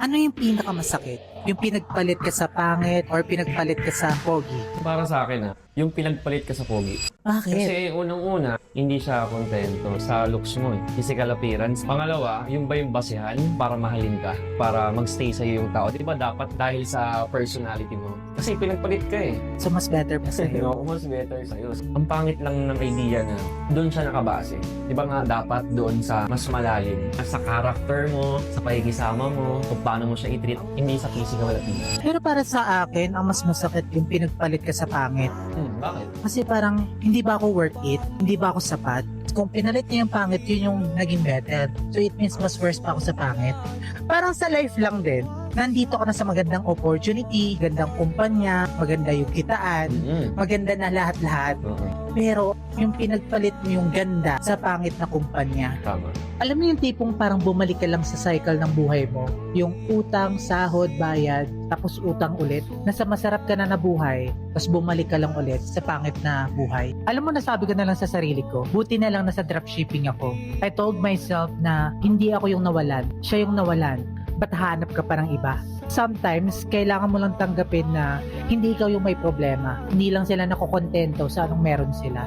Ano yung pinakamasakit? Yung pinagpalit ka sa pangit or pinagpalit ka sa pogi? Para sa akin ah, yung pinagpalit ka sa pogi. Bakit? Kasi unang-una, hindi siya kontento sa looks mo eh. Physical appearance. Pangalawa, yung ba yung basihan para mahalin ka? Para magstay sa'yo yung tao. Di ba dapat dahil sa personality mo? Kasi pinagpalit ka eh. so mas better pa sa'yo. No, mas better sa'yo. Ang pangit lang ng idea na doon siya nakabase. Di ba nga dapat doon sa mas malalim? Sa character mo, sa pakikisama mo, kung paano mo siya i-treat, hindi sa physical appearance. Pero para sa akin, ang mas masakit yung pinagpalit ka sa pangit. Hmm, bakit? Kasi parang, hindi ba ako worth it? Hindi ba ako sapat? Kung pinalit niya yung pangit, yun yung naging better. So it means mas worse pa ako sa pangit. Parang sa life lang din, nandito ka na sa magandang opportunity, magandang kumpanya, maganda yung kitaan, Mm-hmm. maganda na lahat-lahat. Pero yung pinagpalit mo yung ganda sa pangit na kumpanya. Tama. Alam mo yung tipong parang bumalik ka lang sa cycle ng buhay mo. Yung utang, sahod, bayad, tapos utang ulit. Nasa masarap ka na na buhay, tapos bumalik ka lang ulit sa pangit na buhay. Alam mo, nasabi ko na lang sa sarili ko, buti na lang nasa dropshipping ako. I told myself na hindi ako yung nawalan, siya yung nawalan. Ba't hanap ka pa ng iba? Sometimes, kailangan mo lang tanggapin na hindi ikaw yung may problema. Hindi lang sila nakokontento sa anong meron sila.